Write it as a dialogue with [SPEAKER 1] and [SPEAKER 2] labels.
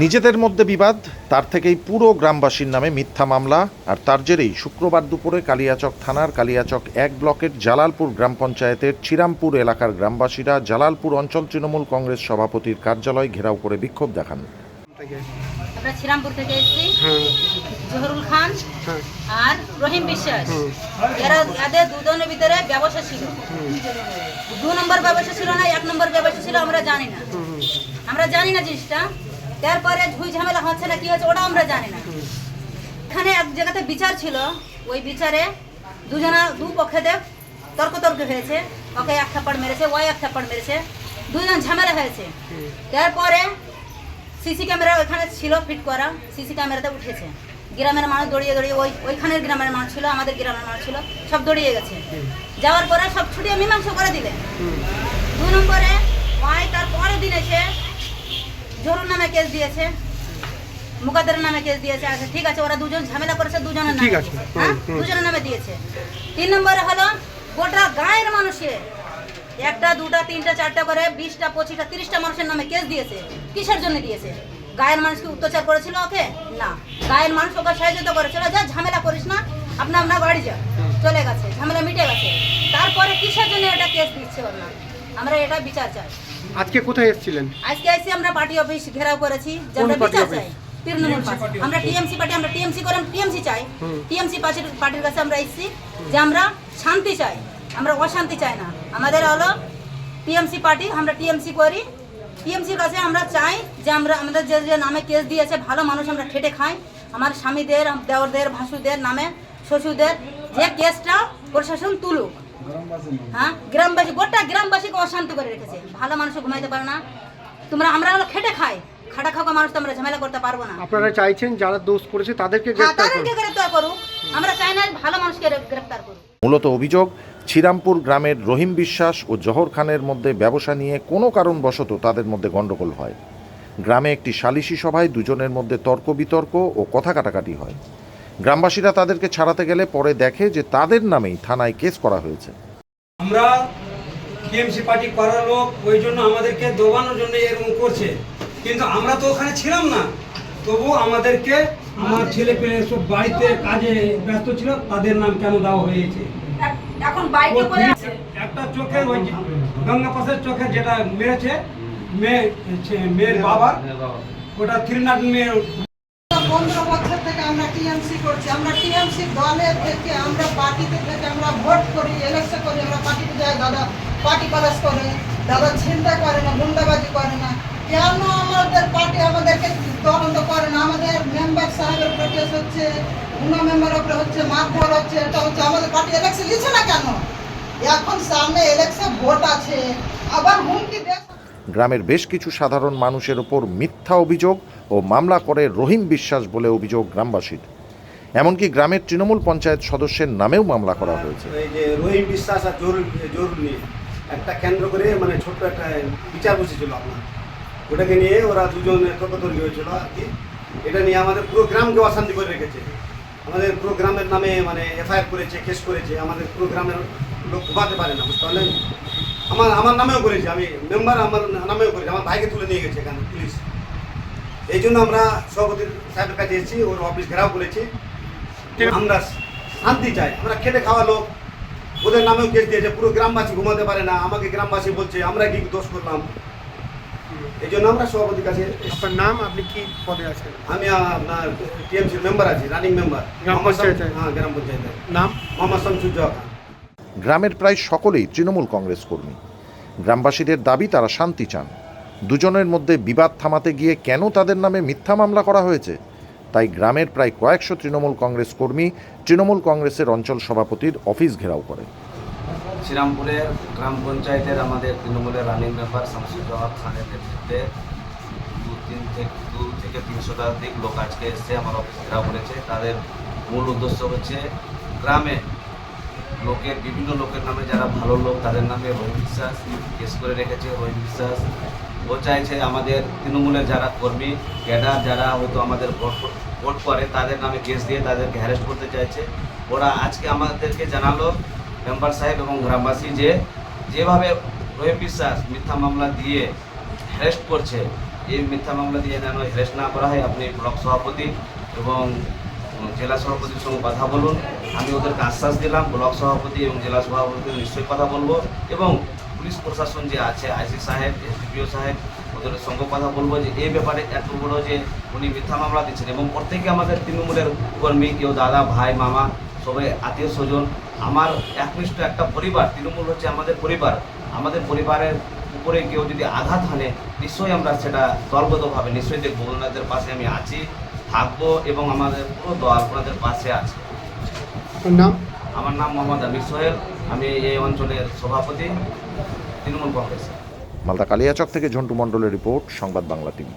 [SPEAKER 1] নিজেদের মধ্যে বিবাদ, তার থেকেই পুরো গ্রামবাসীর নামে মিথ্যা মামলা, আর তার জেরেই শুক্রবার দুপুরে কালিয়াচক থানার কালিয়াচক এক ব্লকের জালালপুর গ্রাম পঞ্চায়েতের চিরামপুর এলাকার গ্রামবাসীরা জালালপুর অঞ্চল তৃণমূল কংগ্রেস সভাপতির কার্যালয় ঘেরাও করে বিক্ষোভ দেখান।
[SPEAKER 2] আমরা শ্রীরামপুর থেকে এসেছি।
[SPEAKER 3] হ্যাঁ।
[SPEAKER 2] জহরুল খান
[SPEAKER 3] হ্যাঁ।
[SPEAKER 2] আর রহিম বিশ্বাস। এরা এদের দুজনের ভিতরে ব্যবসা ছিল। দু নম্বর ব্যবসা ছিল না এক নম্বর ব্যবসা ছিল আমরা জানি না। আমরা জানি না জিনিসটা। তারপরে ঝুই ঝামেলা হচ্ছে না কি হচ্ছে ওটা আমরা জানি না। এখানে এক জায়গাতে বিচার ছিল ওই বিচারে দুজনা দু পক্ষে তর্ক তর্ক হয়েছে। ওকে এক থাপ্পড় মেরেছে ওই এক থাপ্পড় মেরেছে। দুজন ঝামেলা হয়েছে। তারপরে সিসি ক্যামেরা ওইখানে ছিল ফিট করা সিসি ক্যামেরাতে উঠেছে। গ্রামের মানুষ দড়িয়ে দৌড়িয়ে ওই ওইখানের গ্রামের মানুষ ছিল আমাদের গ্রামের মানুষ ছিল সব দৌড়িয়ে গেছে। যাওয়ার পরে সব ছুটিয়ে মীমাংসা করে দিলে। দু নম্বরে ওয়াই তার পরের দিন এসে জরুর নামে কেস দিয়েছে মুকাদের নামে কেস দিয়েছে। আচ্ছা ঠিক আছে ওরা দুজন ঝামেলা করেছে দুজনের নামে হ্যাঁ? দুজনের নামে দিয়েছে। তিন নম্বরে হলো গোটা গায়ের মানুষের একটা দুটা তিনটা চারটা করে বিশটা পঁচিশটা তিরিশটা মানুষের নামে কেস দিয়েছে। কিসের জন্য দিয়েছে? গায়ের মানুষকে অত্যাচার করেছিল ওকে? না। গায়ের মানুষ ওকে সাহায্য করেছিল যা ঝামেলা করিস না। আপনা আপনার বাড়ি যা। চলে গেছে ঝামেলা মিটে গেছে। তারপরে কিসের জন্য এটা কেস দিচ্ছে ওর না আমরা এটা বিচার চাই।
[SPEAKER 3] আজকে কোথায় এসেছিলেন?
[SPEAKER 2] আজকে এসে আমরা পার্টি অফিস ঘেরাও করেছি যে আমরা বিচার চাই। তৃণমূল পার্টি। আমরা টিএমসি পার্টি আমরা টিএমসি করে টিএমসি চাই। টিএমসি পার্টির পার্টির কাছে আমরা এসেছি যে আমরা শান্তি চাই। আমরা অশান্তি চাই না। আমাদের হলো টিএমসি পার্টি, আমরা টিএমসি করি। টিএমসির কাছে আমরা চাই যে আমরা আমাদের যে যে নামে কেস দিয়েছে, ভালো মানুষ আমরা খেটে খাই। আমার স্বামীদের, দেওরদের ভাসুদের নামে, শ্বশুরদের, যে কেসটা প্রশাসন তুলুক। হ্যাঁ? গ্রামবাসী গোটা গ্রামবাসীকে অশান্তি করে রেখেছে। ভালো মানুষ ঘুমাইতে পারে না। তোমরা আমরা হলো খেটে খাই। খাটা খাওয়া মানুষ তো আমরা ঝামেলা করতে পারব না।
[SPEAKER 3] আপনারা চাইছেন যারা দোষ করেছে তাদেরকে
[SPEAKER 2] হ্যাঁ
[SPEAKER 3] গ্রেফতার
[SPEAKER 2] তাদেরকে
[SPEAKER 3] করুন।
[SPEAKER 2] গ্রেপ্তার করুক। আমরা চাই না ভালো মানুষকে গ্রেপ্তার করুক।
[SPEAKER 1] মূলত অভিযোগ শ্রীরামপুর গ্রামের রহিম বিশ্বাস ও জহর খানের মধ্যে ব্যবসা নিয়ে কোনো কারণবশত তাদের মধ্যে গণ্ডগোল হয়। গ্রামে একটি সালিশি সভায় দুজনের মধ্যে তর্ক বিতর্ক ও কথা কাটাকাটি হয়। গ্রামবাসীরা তাদেরকে ছাড়াতে গেলে পরে দেখে যে তাদের নামেই থানায় কেস করা হয়েছে।
[SPEAKER 4] আমরা টিএমসি পার্টি করার লোক ওই জন্য আমাদেরকে দবানোর জন্য এরকম করছে। কিন্তু আমরা তো ওখানে ছিলাম না। তবু আমাদেরকে আমার ছেলে পেলে সব বাড়িতে কাজে ব্যস্ত ছিল তাদের নাম কেন দেওয়া হয়েছে?
[SPEAKER 2] এখন বাইকে করে
[SPEAKER 4] একটা চোখে ওই গঙ্গা পাশের চোখে যেটা মেরেছে মেয়ে মেয়ের বাবার ওটা থ্রিনাট মেয়ে
[SPEAKER 5] পনেরো বছর থেকে আমরা টিএমসি করছি। আমরা টিএমসি দলে থেকে আমরা পার্টিতে থেকে আমরা ভোট করি ইলেকশন করি আমরা পার্টিতে যাই দাদা পার্টি পালাস করে। দাদা চিন্তা করে না গুন্ডাবাজি করে না। কেন আমাদের পার্টি আমাদেরকে তদন্ত করে না? আমাদের মেম্বার সাহেবের হচ্ছে মেম্বারের উপরে হচ্ছে মারধর হচ্ছে এটা হচ্ছে আমাদের পার্টি ইলেকশন দিচ্ছে না কেন? এখন সামনে ইলেকশন ভোট আছে আবার হুমকি
[SPEAKER 1] গ্রামের বেশ কিছু সাধারণ মানুষের ওপর মিথ্যা অভিযোগ ও মামলা করে রহিম বিশ্বাস বলে অভিযোগ গ্রামবাসীর। এমনকি গ্রামের তৃণমূল পঞ্চায়েত সদস্যের নামেও মামলা করা হয়েছে।
[SPEAKER 6] রহিম বিশ্বাস আর জরুর জরুর নিয়ে একটা কেন্দ্র করে মানে ছোট্ট একটা বিচার বসেছিল আপনার। ওটাকে নিয়ে ওরা দুজন তর্কতর্কি হয়েছিল আর কি। এটা নিয়ে আমাদের পুরো গ্রামকে অশান্তি করে রেখেছে। আমাদের পুরো গ্রামের নামে মানে এফআইআর করেছে, কেস করেছে, আমাদের পুরো গ্রামের লোক ঘুমাতে পারে না, বুঝতে পারলেন? আমার আমার নামেও করেছে, আমি মেম্বার আমার নামেও করেছে, আমার ভাইকে তুলে নিয়ে গেছে এখানে, পুলিশ। এই জন্য আমরা সভাপতি সাহেবের কাছে এসেছি, ওর অফিস ঘেরাও করেছি। আমরা শান্তি চাই, আমরা খেটে খাওয়া লোক। ওদের নামেও কেস দিয়েছে, পুরো গ্রামবাসী ঘুমাতে পারে না, আমাকে গ্রামবাসী বলছে, আমরা কি দোষ করলাম? এই জন্য আমরা সভাপতির কাছে
[SPEAKER 3] আপনার নাম আপনি কি পদে আছেন?
[SPEAKER 6] আমি আপনার টিএমসির মেম্বার আছি রানিং মেম্বার।
[SPEAKER 3] গ্রাম পঞ্চায়েতে?
[SPEAKER 6] হ্যাঁ গ্রাম পঞ্চায়েতে
[SPEAKER 3] নাম?
[SPEAKER 6] মোহাম্মদ খান
[SPEAKER 1] গ্রামের প্রায় সকলেই তৃণমূল কংগ্রেস কর্মী। গ্রামবাসীদের দাবি তারা শান্তি চান। দুজনের মধ্যে বিবাদ থামাতে গিয়ে কেন তাদের নামে মিথ্যা মামলা করা হয়েছে? তাই গ্রামের প্রায় কয়েকশো তৃণমূল কংগ্রেস কর্মী তৃণমূল কংগ্রেসের অঞ্চল সভাপতির অফিস ঘেরাও করে।
[SPEAKER 7] শ্রীরামপুরের গ্রাম পঞ্চায়েতের আমাদের তৃণমূলের রানিং মেম্বার শামসুজ্জামান খানের নেতৃত্বে দু তিন থেকে দু থেকে তিন শতাধিক লোক আজকে এসে আমার অফিস ঘেরাও করেছে। তাদের মূল উদ্দেশ্য হচ্ছে গ্রামে লোকের, বিভিন্ন লোকের নামে যারা ভালো লোক তাদের নামে রহিম বিশ্বাস কেস করে রেখেছে রহিম বিশ্বাস ও চাইছে আমাদের তৃণমূলের যারা কর্মী, ক্যাডার যারা হয়তো আমাদের ভোট ভোট করে তাদের নামে কেস দিয়ে তাদেরকে হ্যারেস্ট করতে চাইছে। ওরা আজকে আমাদেরকে জানালো মেম্বার সাহেব এবং গ্রামবাসী যে যেভাবে রহিম বিশ্বাস মিথ্যা মামলা দিয়ে হ্যারেস্ট করছে, এই মিথ্যা মামলা দিয়ে যেন হ্যারেস্ট না করা হয়, আপনি ব্লক সভাপতি এবং জেলা সভাপতির সঙ্গে কথা বলুন। আমি ওদেরকে আশ্বাস দিলাম, ব্লক সভাপতি এবং জেলা সভাপতি নিশ্চয়ই কথা বলব এবং পুলিশ প্রশাসন যে আছে, আইসি সাহেব, এসডিপিও সাহেব, ওদের সঙ্গে কথা বলব যে এই ব্যাপারে এত বড় যে উনি মিথ্যা মামলা দিচ্ছেন এবং প্রত্যেকে আমাদের তৃণমূলের কর্মী, কেউ দাদা, ভাই, মামা সবাই আত্মীয় স্বজন আমার একনিষ্ঠ একটা পরিবার তৃণমূল হচ্ছে আমাদের পরিবার। আমাদের পরিবারের উপরে কেউ যদি আঘাত হানে নিশ্চয়ই আমরা সেটা দলগতভাবে নিশ্চয়ই দেখব। ওনাদের পাশে আমি আছি থাকব এবং আমাদের পুরো দল ওনাদের পাশে আছে।
[SPEAKER 3] নাম?
[SPEAKER 7] আমার নাম মোহাম্মদ আমির সোহেল আমি এই অঞ্চলের সভাপতি তৃণমূল কংগ্রেস।
[SPEAKER 1] মালদা কালিয়াচক থেকে ঝন্টু মণ্ডলের রিপোর্ট সংবাদ বাংলা টিভি।